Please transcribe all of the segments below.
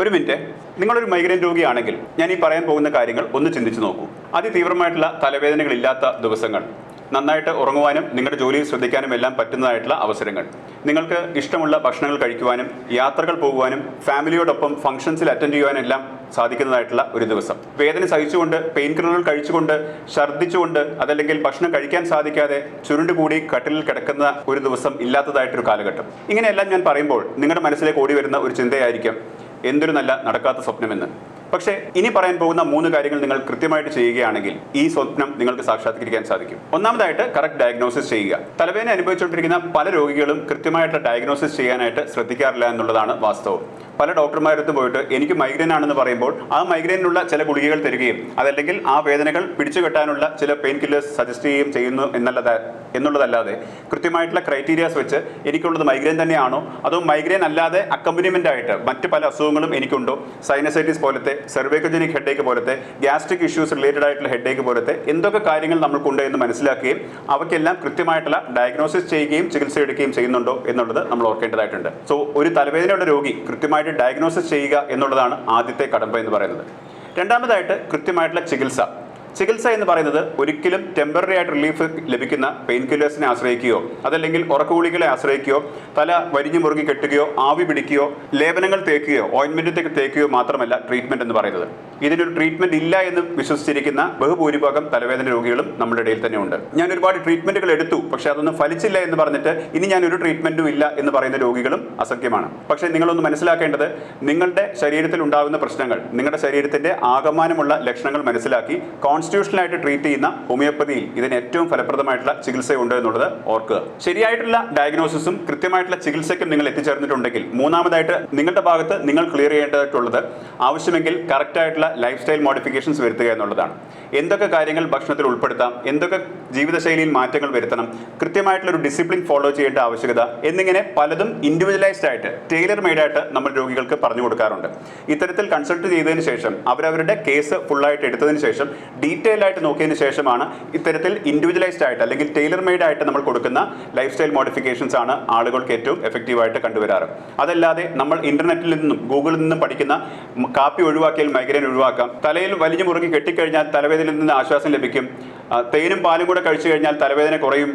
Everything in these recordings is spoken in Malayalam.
ഒരു മിനിറ്റ്. നിങ്ങളൊരു മൈഗ്രെയിൻ രോഗിയാണെങ്കിൽ ഞാൻ ഈ പറയാൻ പോകുന്ന കാര്യങ്ങൾ ഒന്ന് ചിന്തിച്ചു നോക്കൂ. അതിതീവ്രമായിട്ടുള്ള തലവേദനകളില്ലാത്ത ദിവസങ്ങൾ നന്നായിട്ട് ഉറങ്ങുവാനും നിങ്ങളുടെ ജോലിയിൽ ശ്രദ്ധിക്കാനും എല്ലാം പറ്റുന്നതായിട്ടുള്ള അവസരങ്ങൾ. നിങ്ങൾക്ക് ഇഷ്ടമുള്ള ഭക്ഷണങ്ങൾ കഴിക്കുവാനും യാത്രകൾ പോകുവാനും ഫാമിലിയോടൊപ്പം ഫംഗ്ഷൻസിൽ അറ്റൻഡ് ചെയ്യുവാനും എല്ലാം സാധിക്കുന്നതായിട്ടുള്ള ഒരു ദിവസം. വേദന സഹിച്ചുകൊണ്ട് പെയിൻ കില്ലറുകൾ കഴിച്ചുകൊണ്ട് ഛർദ്ദിച്ചുകൊണ്ട് അതല്ലെങ്കിൽ ഭക്ഷണം കഴിക്കാൻ സാധിക്കാതെ ചുരുണ്ടുകൂടി കട്ടിലിൽ കിടക്കുന്ന ഒരു ദിവസം ഇല്ലാത്തതായിട്ടൊരു കാലഘട്ടം. ഇങ്ങനെയെല്ലാം ഞാൻ പറയുമ്പോൾ നിങ്ങളുടെ മനസ്സിലേക്ക് ഓടി വരുന്ന ഒരു ചിന്തയായിരിക്കും എന്തൊരു നല്ല നടക്കാത്ത സ്വപ്നമെന്ന്. പക്ഷേ ഇനി പറയാൻ പോകുന്ന മൂന്ന് കാര്യങ്ങൾ നിങ്ങൾ കൃത്യമായിട്ട് ചെയ്യുകയാണെങ്കിൽ ഈ സ്വപ്നം നിങ്ങൾക്ക് സാക്ഷാത്കരിക്കാൻ സാധിക്കും. ഒന്നാമതായിട്ട് കറക്റ്റ് ഡയഗ്നോസിസ് ചെയ്യുക. തലവേദന അനുഭവിച്ചുകൊണ്ടിരിക്കുന്ന പല രോഗികളും കൃത്യമായിട്ട് ഡയഗ്നോസിസ് ചെയ്യാനായിട്ട് ശ്രദ്ധിക്കാറില്ല എന്നുള്ളതാണ് വാസ്തവം. പല ഡോക്ടർമാരടുത്ത് പോയിട്ട് എനിക്ക് മൈഗ്രെയിൻ ആണെന്ന് പറയുമ്പോൾ ആ മൈഗ്രെയിനുള്ള ചില ഗുളികകൾ തരികയും അതല്ലെങ്കിൽ ആ വേദനകൾ പിടിച്ചു കെട്ടാനുള്ള ചില പെയിൻ കില്ലേഴ്സ് സജസ്റ്റ് ചെയ്യുകയും ചെയ്യുന്നു എന്നുള്ളത് എന്നുള്ളതല്ലാതെ കൃത്യമായിട്ടുള്ള ക്രൈറ്റീരിയാസ് വെച്ച് എനിക്കുള്ളത് മൈഗ്രെയിൻ തന്നെയാണോ? അതോ മൈഗ്രെയിൻ അല്ലാതെ അക്കമ്പനിമെന്റ് ആയിട്ട് മറ്റ് പല അസുഖങ്ങളും എനിക്കുണ്ടോ? സൈനസൈറ്റിസ് പോലത്തെ സെർവേക്കജനിക് ഹെഡേക്ക് പോലത്തെ ഗ്യാസ്ട്രിക് ഇഷ്യൂസ് റിലേറ്റഡ് ആയിട്ടുള്ള ഹെഡേക്ക് പോലത്തെ എന്തൊക്കെ കാര്യങ്ങൾ നമ്മൾക്കുണ്ട് എന്ന് മനസ്സിലാക്കുകയും അവയ്ക്കെല്ലാം കൃത്യമായിട്ടുള്ള ഡയഗ്നോസിസ് ചെയ്യുകയും ചികിത്സ എടുക്കുകയും ചെയ്യുന്നുണ്ടോ എന്നുള്ളത് നമ്മൾ ഓർക്കേണ്ടതായിട്ടുണ്ട്. സോ ഒരു തലവേദനയുടെ രോഗി കൃത്യമായിട്ട് ഡയഗ്നോസിസ് ചെയ്യുക എന്നുള്ളതാണ് ആദ്യത്തെ കടമ്പ എന്ന് പറയുന്നത്. രണ്ടാമതായിട്ട് കൃത്യമായിട്ടുള്ള ചികിത്സ. ചികിത്സ എന്ന് പറയുന്നത് ഒരിക്കലും ടെമ്പററി ആയിട്ട് റിലീഫ് ലഭിക്കുന്ന പെയിൻ കില്ലേഴ്സിനെ ആശ്രയിക്കുകയോ അതല്ലെങ്കിൽ ഉറക്കുഗുളികളെ ആശ്രയിക്കുകയോ തല വരിഞ്ഞു മുറുകി കെട്ടുകയോ ആവി പിടിക്കുകയോ ലേപനങ്ങൾ തേക്കുകയോ ഓയിൻമെന്റ് തേക്കുകയോ മാത്രമല്ല ട്രീറ്റ്മെന്റ് എന്ന് പറയുന്നത്. ഇതിനൊരു ട്രീറ്റ്മെന്റ് ഇല്ല എന്ന് വിശ്വസിച്ചിരിക്കുന്ന ബഹുഭൂരിഭാഗം തലവേദന രോഗികളും നമ്മുടെ ഇടയിൽ തന്നെ ഉണ്ട് ഞാൻ ഒരുപാട് ട്രീറ്റ്മെന്റുകൾ എടുത്തു പക്ഷെ അതൊന്നും ഫലിച്ചില്ല എന്ന് പറഞ്ഞിട്ട് ഇനി ഞാൻ ഒരു ട്രീറ്റ്മെന്റും ഇല്ല എന്ന് പറയുന്ന രോഗികളും അസഖ്യമാണ്. പക്ഷേ നിങ്ങളൊന്ന് മനസ്സിലാക്കേണ്ടത് നിങ്ങളുടെ ശരീരത്തിൽ ഉണ്ടാകുന്ന പ്രശ്നങ്ങൾ നിങ്ങളുടെ ശരീരത്തിന്റെ ആകമാനമുള്ള ലക്ഷണങ്ങൾ മനസ്സിലാക്കി കോൺസ്റ്റിറ്റ്യൂഷണലായിട്ട് ട്രീറ്റ് ചെയ്യുന്ന ഹോമിയോപ്പതിയിൽ ഇതിന് ഏറ്റവും ഫലപ്രദമായിട്ടുള്ള ചികിത്സയുണ്ട് എന്നുള്ളത് ഓർക്കുക. ശരിയായിട്ടുള്ള ഡയഗ്നോസിസും കൃത്യമായിട്ടുള്ള ചികിത്സയ്ക്കും നിങ്ങൾ എത്തിച്ചേർന്നിട്ടുണ്ടെങ്കിൽ മൂന്നാമതായിട്ട് നിങ്ങളുടെ ഭാഗത്ത് നിങ്ങൾ ക്ലിയർ ചെയ്യേണ്ടതായിട്ടുള്ളത് ആവശ്യമെങ്കിൽ കറക്റ്റ് ആയിട്ടുള്ള ലൈഫ് സ്റ്റൈൽ മോഡിഫിക്കേഷൻസ് വരുത്തുക എന്നുള്ളതാണ്. എന്തൊക്കെ കാര്യങ്ങൾ ഭക്ഷണത്തിൽ ഉൾപ്പെടുത്താം? എന്തൊക്കെ ജീവിതശൈലിയിൽ മാറ്റങ്ങൾ വരുത്തണം. കൃത്യമായിട്ടുള്ള ഒരു ഡിസിപ്ലിൻ ഫോളോ ചെയ്യേണ്ട ആവശ്യകത എന്നിങ്ങനെ പലതും ഇൻഡിവിജ്വലൈസ്ഡ് ആയിട്ട് ടൈലർ മെയ്ഡ് ആയിട്ട് നമ്മൾ രോഗികൾക്ക് പറഞ്ഞു കൊടുക്കാറുണ്ട്. ഇത്തരത്തിൽ കൺസൾട്ട് ചെയ്തതിന് ശേഷം അവരവരുടെ കേസ് ഫുള്ളായിട്ട് എടുത്തതിന് ശേഷം ഡീറ്റെയിൽ ആയിട്ട് നോക്കിയതിന് ശേഷമാണ് ഇത്തരത്തിൽ ഇൻഡിവിജ്വലൈസ്ഡ് ആയിട്ട് അല്ലെങ്കിൽ ടൈലർ മെയ്ഡ് ആയിട്ട് നമ്മൾ കൊടുക്കുന്ന ലൈഫ് സ്റ്റൈൽ മോഡിഫിക്കേഷൻസ് ആണ് ആളുകൾക്ക് ഏറ്റവും എഫക്റ്റീവായിട്ട് കണ്ടുവരാറ്. അതല്ലാതെ നമ്മൾ ഇന്റർനെറ്റിൽ നിന്നും ഗൂഗിളിൽ നിന്നും പഠിക്കുന്ന കാപ്പി ഒഴിവാക്കിയാൽ മൈഗ്രെയിൻ ഒഴിവാക്കാം തലയിൽ വലിഞ്ഞു മുറുകി കെട്ടിക്കഴിഞ്ഞാൽ തലവേദനയിൽ നിന്ന് ആശ്വാസം ലഭിക്കും തേനും പാലും കൂടെ കഴിച്ചു കഴിഞ്ഞാൽ തലവേദന കുറയും.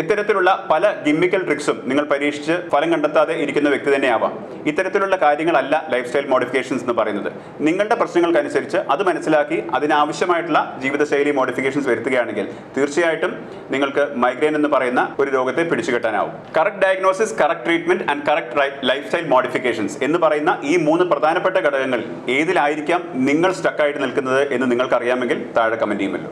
ഇത്തരത്തിലുള്ള പല ഗിമ്മിക്കൽ ട്രിക്സും നിങ്ങൾ പരീക്ഷിച്ച് ഫലം കണ്ടെത്താതെ ഇരിക്കുന്ന വ്യക്തി തന്നെയാവാം. ഇത്തരത്തിലുള്ള കാര്യങ്ങളല്ല ലൈഫ് സ്റ്റൈൽ മോഡിഫിക്കേഷൻസ് എന്ന് പറയുന്നത്. നിങ്ങളുടെ പ്രശ്നങ്ങൾക്കനുസരിച്ച് അത് മനസ്സിലാക്കി അതിനാവശ്യമായിട്ടുള്ള ജീവിതശൈലി മോഡിഫിക്കേഷൻസ് വരുത്തുകയാണെങ്കിൽ തീർച്ചയായിട്ടും നിങ്ങൾക്ക് മൈഗ്രെയിൻ എന്ന് പറയുന്ന ഒരു രോഗത്തെ പിടിച്ചു കെട്ടാനാവും. Correct diagnosis correct treatment and correct lifestyle modifications എന്ന് പറയുന്ന ഈ മൂന്ന് പ്രധാനപ്പെട്ട ഘടകങ്ങൾ ഏതിലായിരിക്കാം നിങ്ങൾ സ്റ്റക്കായിട്ട് നിൽക്കുന്നത് എന്ന് നിങ്ങൾക്കറിയാമെങ്കിൽ താഴെ കമന്റ് ചെയ്യുമല്ലോ.